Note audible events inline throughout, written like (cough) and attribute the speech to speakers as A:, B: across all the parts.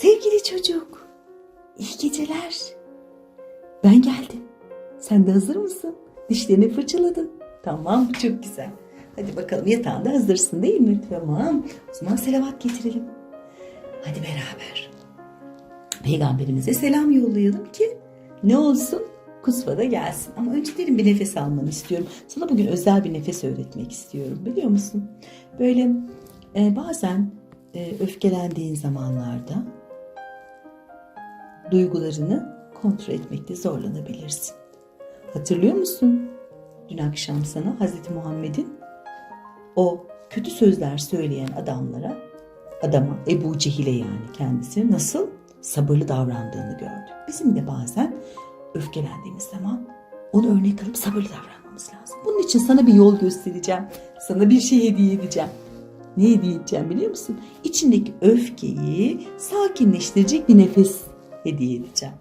A: Sevgili çocuk, iyi geceler. Ben geldim. Sen de hazır mısın? Dişlerini fırçaladın. Tamam, çok güzel. Hadi bakalım yatağında hazırsın değil mi? Tamam. O zaman selavat getirelim. Hadi beraber. Peygamberimize selam yollayalım ki ne olsun? Kusva gelsin. Ama önce derin bir nefes almanı istiyorum. Sana bugün özel bir nefes öğretmek istiyorum. Biliyor musun? Böyle e, bazen e, öfkelendiğin zamanlarda duygularını kontrol etmekte zorlanabilirsin. Hatırlıyor musun? Dün akşam sana Hazreti Muhammed'in o kötü sözler söyleyen adamlara, adama Ebu Cehil'e yani kendisi nasıl sabırlı davrandığını gördük. Bizim de bazen öfkelendiğimiz zaman onu örnek alıp sabırlı davranmamız lazım. Bunun için sana bir yol göstereceğim. Sana bir şey hediye edeceğim. Ne hediye edeceğim biliyor musun? İçindeki öfkeyi sakinleştirecek bir nefes hediye edeceğim.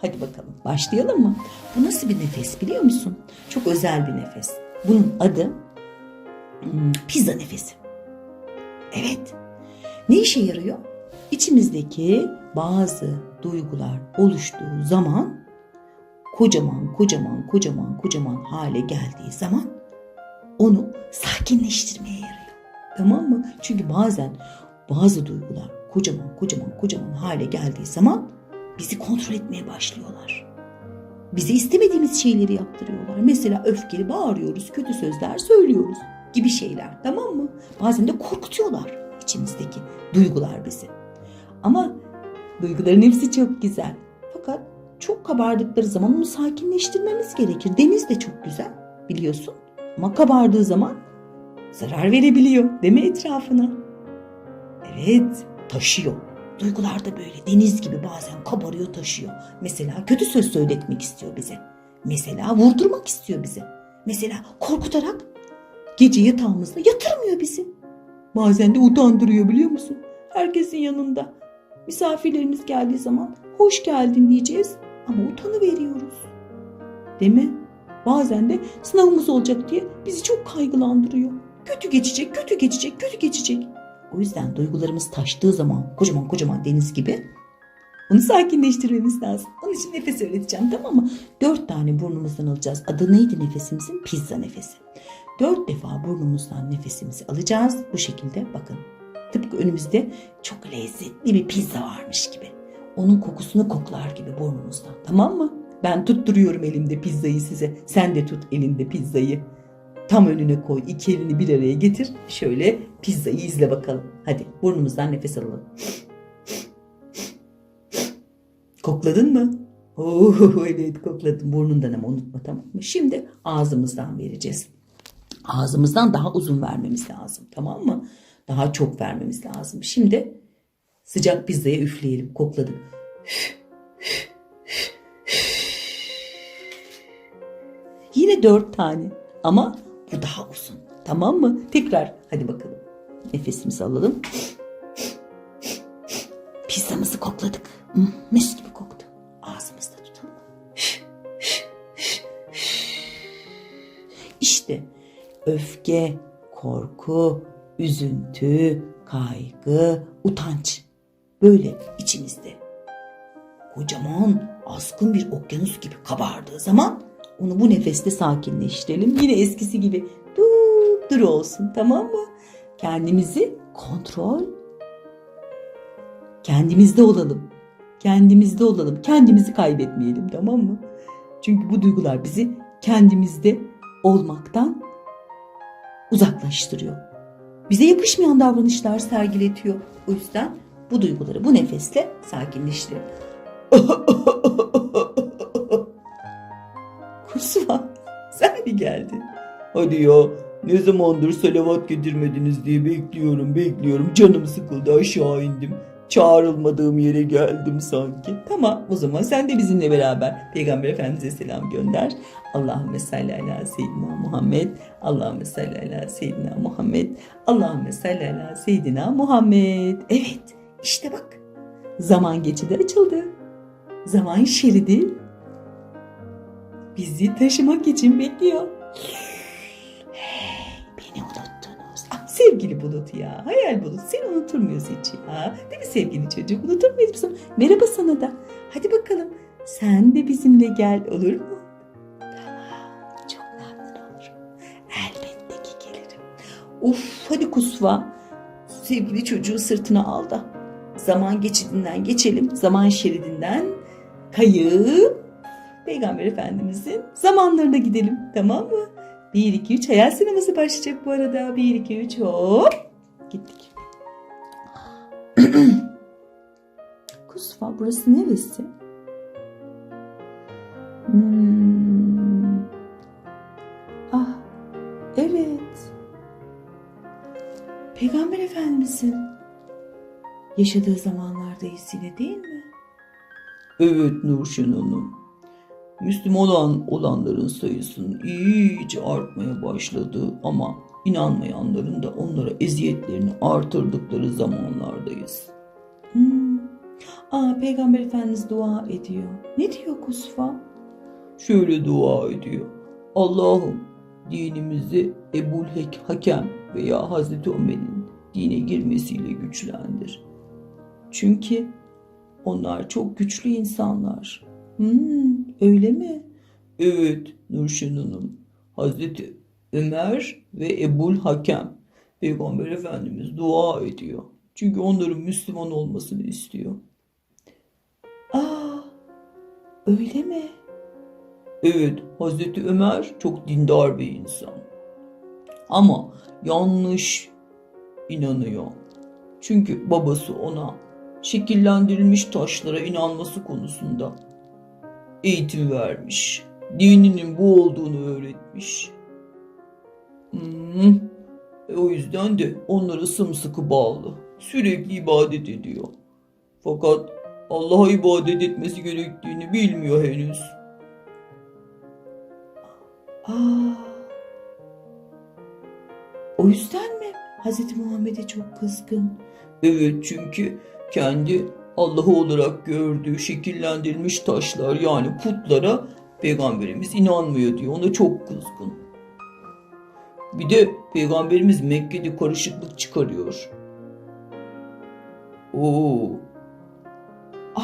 A: Hadi bakalım başlayalım mı? Bu nasıl bir nefes biliyor musun? Çok özel bir nefes. Bunun adı hmm, pizza nefesi. Evet. Ne işe yarıyor? İçimizdeki bazı duygular oluştuğu zaman kocaman kocaman kocaman kocaman hale geldiği zaman onu sakinleştirmeye yarıyor. Tamam mı? Çünkü bazen bazı duygular kocaman kocaman kocaman hale geldiği zaman bizi kontrol etmeye başlıyorlar. Bize istemediğimiz şeyleri yaptırıyorlar. Mesela öfkeli bağırıyoruz, kötü sözler söylüyoruz gibi şeyler. Tamam mı? Bazen de korkutuyorlar içimizdeki duygular bizi. Ama duyguların hepsi çok güzel. Fakat çok kabardıkları zaman onu sakinleştirmemiz gerekir. Deniz de çok güzel biliyorsun. Ama kabardığı zaman zarar verebiliyor değil mi etrafına? Evet taşıyor. Duygular da böyle deniz gibi bazen kabarıyor taşıyor. Mesela kötü söz söyletmek istiyor bize. Mesela vurdurmak istiyor bizi. Mesela korkutarak gece yatağımızda yatırmıyor bizi. Bazen de utandırıyor biliyor musun? Herkesin yanında. Misafirlerimiz geldiği zaman hoş geldin diyeceğiz ama utanı veriyoruz. Değil mi? Bazen de sınavımız olacak diye bizi çok kaygılandırıyor. Kötü geçecek, kötü geçecek, kötü geçecek. O yüzden duygularımız taştığı zaman kocaman kocaman deniz gibi onu sakinleştirmemiz lazım. Onun için nefes öğreteceğim tamam mı? Dört tane burnumuzdan alacağız. Adı neydi nefesimizin? Pizza nefesi. Dört defa burnumuzdan nefesimizi alacağız. Bu şekilde bakın. Tıpkı önümüzde çok lezzetli bir pizza varmış gibi. Onun kokusunu koklar gibi burnumuzdan. Tamam mı? Ben tutturuyorum elimde pizzayı size. Sen de tut elinde pizzayı. Tam önüne koy. iki elini bir araya getir. Şöyle pizzayı izle bakalım. Hadi burnumuzdan nefes alalım. Kokladın mı? Oo, (laughs) evet kokladım. Burnundan ama unutma tamam mı? Şimdi ağzımızdan vereceğiz. Ağzımızdan daha uzun vermemiz lazım. Tamam mı? Daha çok vermemiz lazım. Şimdi sıcak pizzaya üfleyelim. Kokladık. Yine dört tane. Ama bu daha uzun. Tamam mı? Tekrar. Hadi bakalım. Nefesimizi alalım. Pizzamızı kokladık. Hmm, Mis gibi koktu. Ağzımızda tutalım. İşte öfke, korku, üzüntü, kaygı, utanç. Böyle içimizde. Kocaman, askın bir okyanus gibi kabardığı zaman onu bu nefeste sakinleştirelim. Yine eskisi gibi dur dur olsun tamam mı? Kendimizi kontrol kendimizde olalım. Kendimizde olalım. Kendimizi kaybetmeyelim tamam mı? Çünkü bu duygular bizi kendimizde olmaktan uzaklaştırıyor. Bize yakışmayan davranışlar sergiletiyor. O yüzden bu duyguları bu nefesle sakinleştirelim. (laughs) geldin? Hadi ya ne zamandır salavat getirmediniz diye bekliyorum bekliyorum. Canım sıkıldı aşağı indim. Çağrılmadığım yere geldim sanki. Tamam o zaman sen de bizimle beraber Peygamber Efendimiz'e selam gönder. Allahümme salli ala seyyidina Muhammed. Allahümme salli ala seyyidina Muhammed. Allahümme salli ala seyyidina Muhammed. Evet işte bak zaman geçidi açıldı. Zaman şeridi bizi taşımak için bekliyor. Hey, beni unuttunuz. Ah, sevgili Bulut ya. Hayal Bulut. Seni unutur muyuz hiç ya? Değil mi sevgili çocuk? Unutur muyuz biz onu? Merhaba sana da. Hadi bakalım. Sen de bizimle gel olur mu? Tamam. Çok memnun olurum. Elbette ki gelirim. Of hadi kusva. Sevgili çocuğu sırtına al da. Zaman geçidinden geçelim. Zaman şeridinden kayıp Peygamber Efendimizin zamanlarına gidelim. Tamam mı? 1, 2, 3 hayal sineması başlayacak bu arada. 1, 2, 3 hop. Gittik. (clears throat) Kusfa burası neresi? Hmm. Ah evet. Peygamber Efendimizin yaşadığı zamanlardayız yine değil mi?
B: Evet Nurşen Hanım. Müslüman olan olanların sayısının iyice artmaya başladı ama inanmayanların da onlara eziyetlerini artırdıkları zamanlardayız.
A: Hmm. Aa, Peygamber Efendimiz dua ediyor. Ne diyor Kusfa?
B: Şöyle dua ediyor. Allah'ım dinimizi Ebul Hek Hakem veya Hazreti Ömer'in dine girmesiyle güçlendir. Çünkü onlar çok güçlü insanlar.
A: Hmm, öyle mi?
B: Evet Nurşen Hanım. Hazreti Ömer ve Ebul Hakem Peygamber Efendimiz dua ediyor. Çünkü onların Müslüman olmasını istiyor.
A: Aa, öyle mi?
B: Evet Hazreti Ömer çok dindar bir insan. Ama yanlış inanıyor. Çünkü babası ona şekillendirilmiş taşlara inanması konusunda eğitim vermiş. Dininin bu olduğunu öğretmiş. Hmm. E, o yüzden de onlara sımsıkı bağlı. Sürekli ibadet ediyor. Fakat Allah'a ibadet etmesi gerektiğini bilmiyor henüz.
A: Aa, o yüzden mi Hazreti Muhammed'e çok kızgın?
B: Evet çünkü kendi Allah'ı olarak gördüğü şekillendirilmiş taşlar yani putlara peygamberimiz inanmıyor diyor. Ona çok kızgın. Bir de peygamberimiz Mekke'de karışıklık çıkarıyor. Oo,
A: Aa,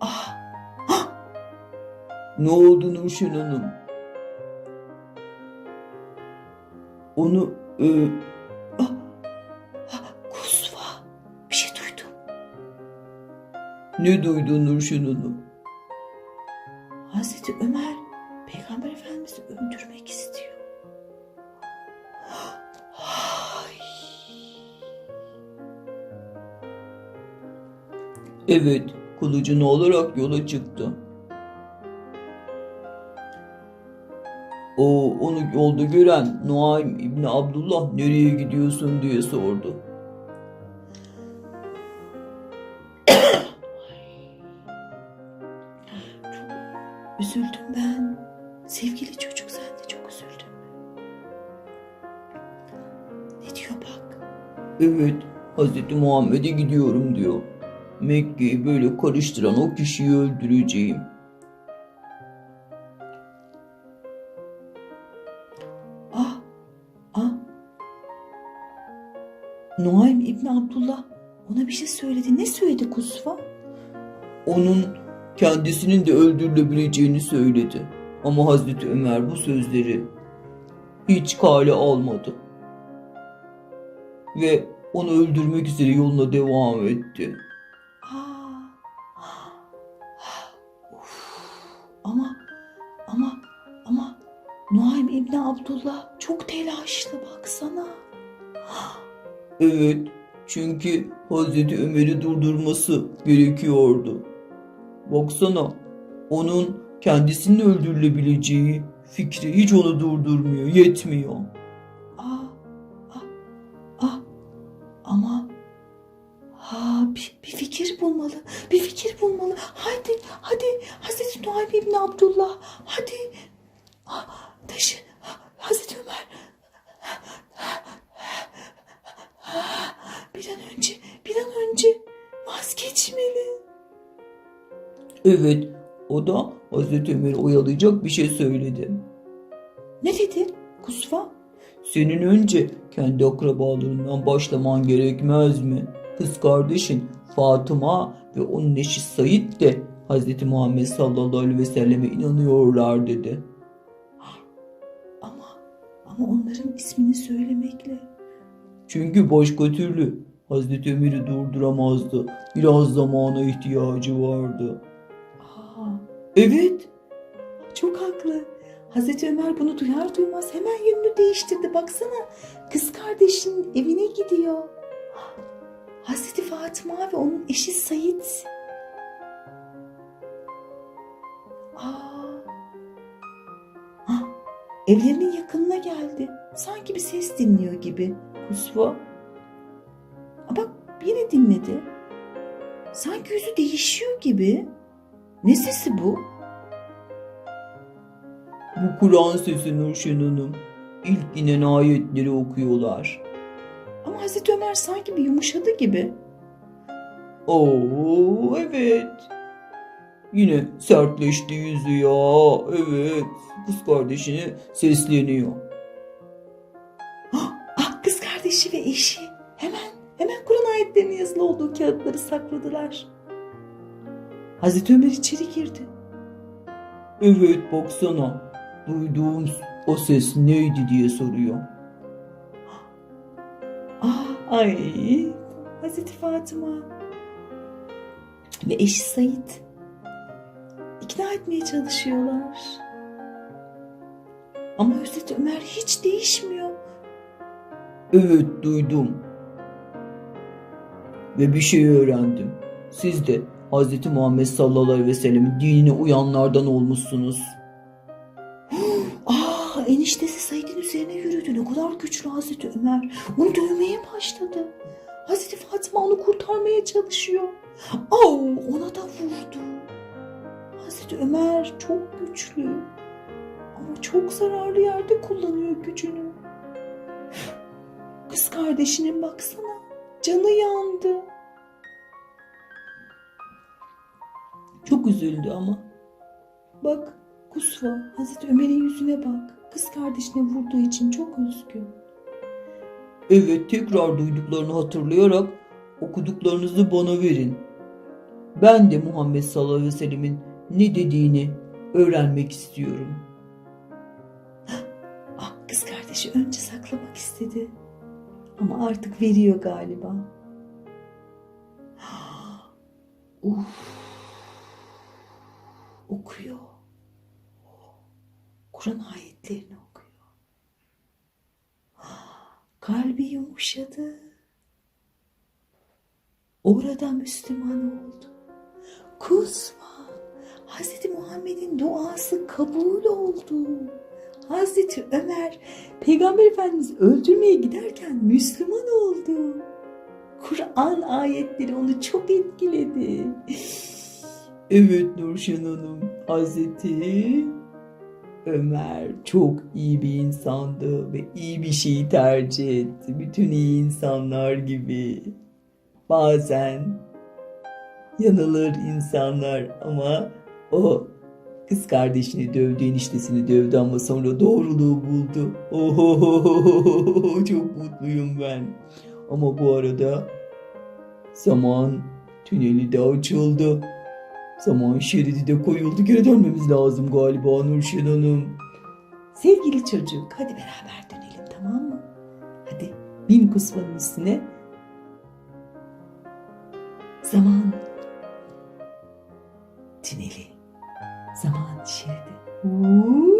A: ah,
B: ne oldu Nurşen Hanım? Onu e, ne duydu Nurşen Hanım?
A: Hazreti Ömer Peygamber Efendimiz'i öldürmek istiyor. Ay.
B: Evet, kılıcını olarak yola çıktı. O onu yolda gören Nuaym İbni Abdullah nereye gidiyorsun diye sordu.
A: Sevgili çocuk sen de çok üzüldün. Ne diyor bak.
B: Evet, Hazreti Muhammed'e gidiyorum diyor. Mekke'yi böyle karıştıran o kişiyi öldüreceğim.
A: Ah, ah. Nuaym İbni Abdullah ona bir şey söyledi. Ne söyledi Kusva?
B: Onun kendisinin de öldürülebileceğini söyledi. Ama Hazreti Ömer bu sözleri hiç kale almadı. Ve onu öldürmek üzere yoluna devam etti.
A: Ama ama ama Nuaym İbni Abdullah çok telaşlı baksana.
B: Evet, çünkü Hazreti Ömer'i durdurması gerekiyordu. Baksana, onun kendisinin öldürülebileceği fikri hiç onu durdurmuyor, yetmiyor.
A: Aa, ah, ah, ama ha, bir, bir fikir bulmalı, bir fikir bulmalı. Hadi, hadi Hazreti Nuaym İbni Abdullah, hadi. Ah, taşı, Hazreti Ömer. Bir an önce, bir an önce vazgeçmeli.
B: Evet, o da Hazreti Ömer'i oyalayacak bir şey söyledi.
A: Ne dedi? Kusva
B: Senin önce kendi akrabalarından başlaman gerekmez mi? Kız kardeşin Fatıma ve onun eşi Said de Hz. Muhammed sallallahu aleyhi ve selleme inanıyorlar dedi.
A: Ama ama onların ismini söylemekle
B: Çünkü başka türlü Hazreti Ömer'i durduramazdı. Biraz zamana ihtiyacı vardı. Evet,
A: çok haklı. Hazreti Ömer bunu duyar duymaz hemen yönünü değiştirdi. Baksana kız kardeşinin evine gidiyor. Hazreti Fatıma ve onun eşi Said. Aa. Ah, evlerinin yakınına geldi. Sanki bir ses dinliyor gibi. Kusva. Aa, bak yine dinledi. Sanki yüzü değişiyor gibi. Ne sesi bu?
B: bu Kur'an sesi Nurşen Hanım. İlk inen ayetleri okuyorlar.
A: Ama Hazreti Ömer sanki bir yumuşadı gibi.
B: Oo evet. Yine sertleşti yüzü ya. Evet. Kız kardeşine sesleniyor.
A: Ah kız kardeşi ve eşi. Hemen hemen Kur'an ayetlerinin yazılı olduğu kağıtları sakladılar. Hazreti Ömer içeri girdi.
B: Evet baksana. Duyduğum o ses neydi diye soruyor.
A: Ah ay Hazreti Fatıma ve eşi Said ikna etmeye çalışıyorlar. Ama Hazreti Ömer hiç değişmiyor.
B: Evet duydum. Ve bir şey öğrendim. Siz de Hz. Muhammed sallallahu aleyhi ve sellemin dinine uyanlardan olmuşsunuz. (gasps)
A: Ah eniştesi Said'in üzerine yürüdü. Ne kadar güçlü Hazreti Ömer. Onu dövmeye başladı. Hazreti Fatıma onu kurtarmaya çalışıyor. Au ona da vurdu. Hazreti Ömer çok güçlü. Ama çok zararlı yerde kullanıyor gücünü. Kız kardeşinin baksana. Canı yandı.
B: Çok üzüldü ama.
A: Bak Kusva Hazreti Ömer'in yüzüne bak. Kız kardeşine vurduğu için çok üzgün.
B: Evet tekrar duyduklarını hatırlayarak okuduklarınızı bana verin. Ben de Muhammed sallallahu aleyhi ve sellemin ne dediğini öğrenmek istiyorum. (gasps)
A: Ah kız kardeşi önce saklamak istedi. Ama artık veriyor galiba. (gasps) Uf. Okuyor. Kur'an ayetlerini okuyor. Kalbi yumuşadı. Orada Müslüman oldu. Kusma. Hazreti Muhammed'in duası kabul oldu. Hazreti Ömer Peygamber Efendimiz öldürmeye giderken Müslüman oldu. Kur'an ayetleri onu çok etkiledi.
B: Evet Nurşen Hanım, Hazreti Ömer çok iyi bir insandı ve iyi bir şeyi tercih etti. Bütün iyi insanlar gibi. Bazen yanılır insanlar ama o kız kardeşini dövdü, eniştesini dövdü ama sonra doğruluğu buldu. Oho, çok mutluyum ben. Ama bu arada zaman tüneli de açıldı. Zaman şeridi de koyuldu. Geri dönmemiz lazım galiba Nurşen Hanım.
A: Sevgili çocuk hadi beraber dönelim tamam mı? Hadi bin kusmanın üstüne. Zaman tüneli. Zaman şeridi. Uuu,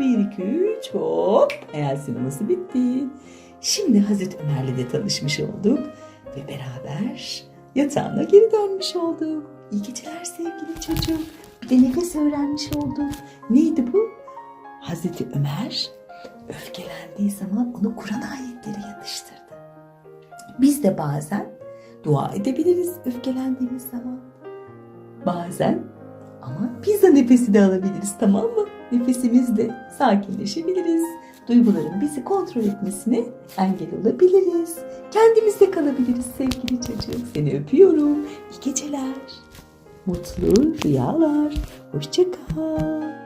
A: bir iki üç hop. Hayal sineması bitti. Şimdi Hazreti Ömer'le de tanışmış olduk. Ve beraber yatağına geri dönmüş olduk. İyi geceler sevgili çocuk. Bir de nefes öğrenmiş olduk. Neydi bu? Hazreti Ömer öfkelendiği zaman onu Kur'an ayetleri yatıştırdı. Biz de bazen dua edebiliriz öfkelendiğimiz zaman. Bazen ama pizza nefesi de alabiliriz tamam mı? Nefesimizle sakinleşebiliriz. Duyguların bizi kontrol etmesine engel olabiliriz. Kendimizde kalabiliriz sevgili çocuk. Seni öpüyorum. İyi geceler. Mutlu rüyalar. Hoşça kal.